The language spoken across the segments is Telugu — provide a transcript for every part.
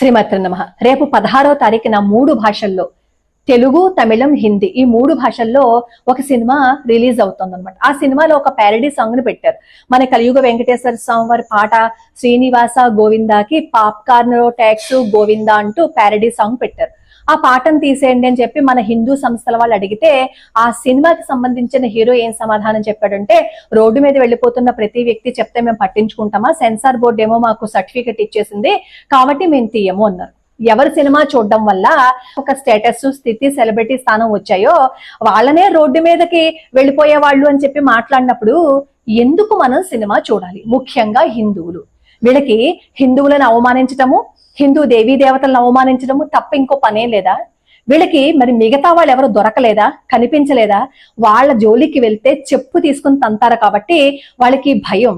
శ్రీమతి నమ. రేపు పదహారో తారీఖున మూడు భాషల్లో తెలుగు తమిళం హిందీ ఈ మూడు భాషల్లో ఒక సినిమా రిలీజ్ అవుతుంది అనమాట ఆ సినిమాలో ఒక ప్యారడీ సాంగ్ని పెట్టారు. మన కలియుగ వెంకటేశ్వర స్వామి వారి పాట శ్రీనివాస గోవిందాకి పాప్కార్న్ ట్యాక్స్ గోవిందా అంటూ ప్యారడీ సాంగ్ పెట్టారు. ఆ పాటను తీసేయండి అని చెప్పి మన హిందూ సంస్థల వాళ్ళు అడిగితే ఆ సినిమాకి సంబంధించిన హీరో ఏం సమాధానం చెప్పాడంటే రోడ్డు మీద వెళ్ళిపోతున్న ప్రతి వ్యక్తి చెప్తే మేము పట్టించుకుంటామా? సెన్సార్ బోర్డు ఏమో మాకు సర్టిఫికెట్ ఇచ్చేసింది కాబట్టి మేము తీయము అన్నారు. ఎవరి సినిమా చూడడం వల్ల ఒక స్టేటస్ స్థితి సెలబ్రిటీ స్థానం వచ్చాయో వాళ్ళనే రోడ్డు మీదకి వెళ్ళిపోయే వాళ్ళు అని చెప్పి మాట్లాడినప్పుడు ఎందుకు మనం సినిమా చూడాలి? ముఖ్యంగా హిందువులు. వీళ్ళకి హిందువులను అవమానించటము హిందూ దేవీ దేవతలను అవమానించడము తప్ప ఇంకో పనే లేదా? వీళ్ళకి మరి మిగతా వాళ్ళు ఎవరు దొరకలేదా? కనిపించలేదా? వాళ్ళ జోలికి వెళ్తే చెప్పు తీసుకుని తంతారు కాబట్టి వాళ్ళకి భయం.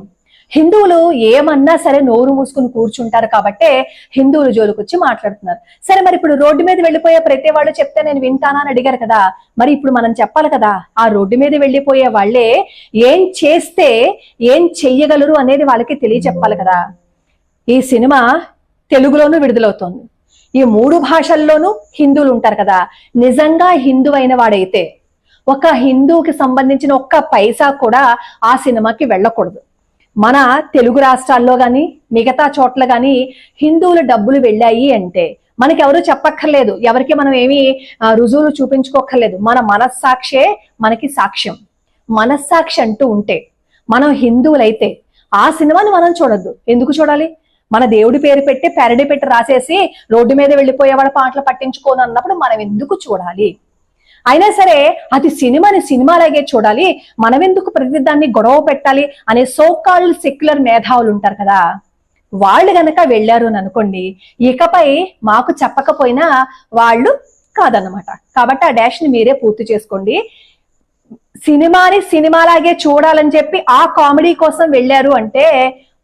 హిందువులు ఏమన్నా సరే నోరు మూసుకుని కూర్చుంటారు కాబట్టే హిందువులు జోలికొచ్చి మాట్లాడుతున్నారు. సరే మరి ఇప్పుడు రోడ్డు మీద వెళ్ళిపోయే ప్రతి వాళ్ళు చెప్తే నేను వింటానా అని అడిగారు కదా మరి ఇప్పుడు మనం చెప్పాలి కదా ఆ రోడ్డు మీద వెళ్ళిపోయే వాళ్ళే ఏం చేస్తే ఏం చెయ్యగలరు అనేది వాళ్ళకి తెలియచెప్పాలి కదా. ఈ సినిమా తెలుగులోనూ విడుదలవుతోంది. ఈ మూడు భాషల్లోనూ హిందువులు ఉంటారు కదా. నిజంగా హిందూ అయిన వాడైతే ఒక హిందువుకి సంబంధించిన ఒక్క పైసా కూడా ఆ సినిమాకి వెళ్ళకూడదు. మన తెలుగు రాష్ట్రాల్లో కానీ మిగతా చోట్ల గాని హిందువుల డబ్బులు వెళ్ళాయి అంటే మనకి చెప్పక్కర్లేదు. ఎవరికి మనం ఏమి రుజువులు చూపించుకోక్కర్లేదు. మన మనస్సాక్షే మనకి సాక్ష్యం. మనస్సాక్షి అంటూ ఉంటే మనం హిందువులైతే ఆ సినిమాని మనం చూడొద్దు. ఎందుకు చూడాలి? మన దేవుడి పేరు పెట్టి పెరడి పెట్టి రాసేసి రోడ్డు మీద వెళ్ళిపోయే వాళ్ళ పాటలు పట్టించుకోను అన్నప్పుడు మనం ఎందుకు చూడాలి? అయినా సరే అది సినిమాని సినిమాలాగే చూడాలి. మనం ఎందుకు ప్రతి దాన్ని గొడవ పెట్టాలి అనే సోకాళ్ళు సెక్యులర్ మేధావులు ఉంటారు కదా. వాళ్ళు గనక వెళ్ళారు అని అనుకోండి ఇకపై మాకు చెప్పకపోయినా వాళ్ళు కాదన్నమాట. కాబట్టి ఆ డాష్ని మీరే పూర్తి చేసుకోండి. సినిమాని సినిమాలాగే చూడాలని చెప్పి ఆ కామెడీ కోసం వెళ్ళారు అంటే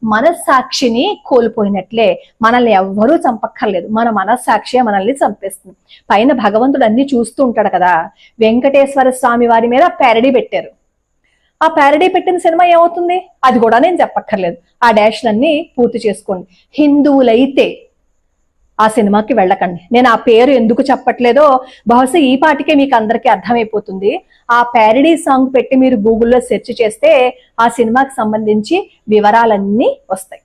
మనస్సాక్షిని కోల్పోయినట్లే. మనల్ని ఎవ్వరూ చంపక్కర్లేదు. మన మనస్సాక్షి మనల్ని చంపేస్తుంది. పైన భగవంతుడు అన్ని చూస్తూ ఉంటాడు కదా. వెంకటేశ్వర స్వామి వారి మీద ప్యారడీ పెట్టారు. ఆ ప్యారడీ పెట్టిన సినిమా ఏమవుతుంది? అది కూడా నేను చెప్పక్కర్లేదు. ఆ డాష్లన్నీ పూర్తి చేసుకోండి. హిందువులైతే ఆ సినిమాకి వెళ్ళకండి. నేను ఆ పేరు ఎందుకు చెప్పట్లేదో బహుశా ఈ పాటికే మీకు అందరికీ అర్థమైపోతుంది. ఆ ప్యారడీ సాంగ్ పెట్టి మీరు గూగుల్లో సెర్చ్ చేస్తే ఆ సినిమాకి సంబంధించి వివరాలన్నీ వస్తాయి.